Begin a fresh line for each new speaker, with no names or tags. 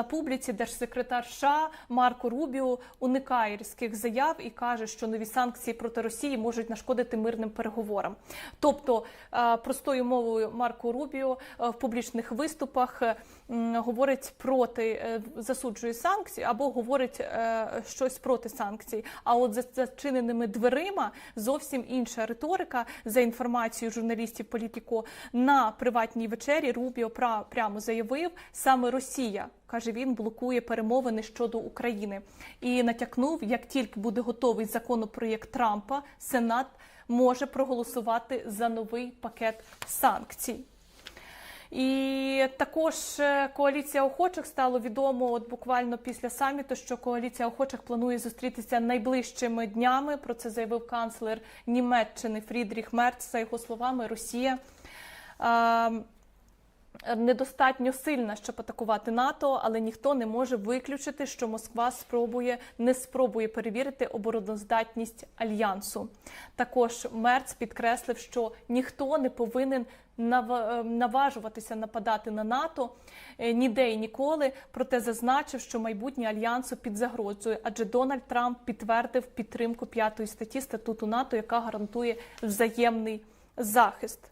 на публіці держсекретар США Марко Рубіо уникає різких заяв і каже, що нові санкції проти Росії можуть нашкодити мирним переговорам. Тобто, е, простою мовою Марко Рубіо е, в публічних виступах е, говорить проти засуджує санкції або говорить щось проти санкцій. А от за зачиненими дверима зовсім інша риторика. За інформацією журналістів Політіко на приватній вечері Рубіо прямо заявив, саме Росія каже він блокує перемовини щодо України і натякнув, як тільки буде готовий законопроєкт Трампа, Сенат може проголосувати за новий пакет санкцій. І також е, коаліція охочих стало відомо от буквально після саміту, що коаліція охочих планує зустрітися найближчими днями. Про це заявив канцлер Німеччини Фрідріх Мерц. За його словами, Росія. е, Недостатньо сильна, щоб атакувати НАТО, але ніхто не може виключити, що Москва спробує не спробує перевірити обороноздатність альянсу. Також Мерц підкреслив, що ніхто не повинен е, наважуватися нападати на НАТО е, ніде і ніколи. Проте зазначив, що майбутнє альянсу під загрозою, адже Дональд Трамп підтвердив підтримку п'ятої статті статуту НАТО, яка гарантує взаємний захист.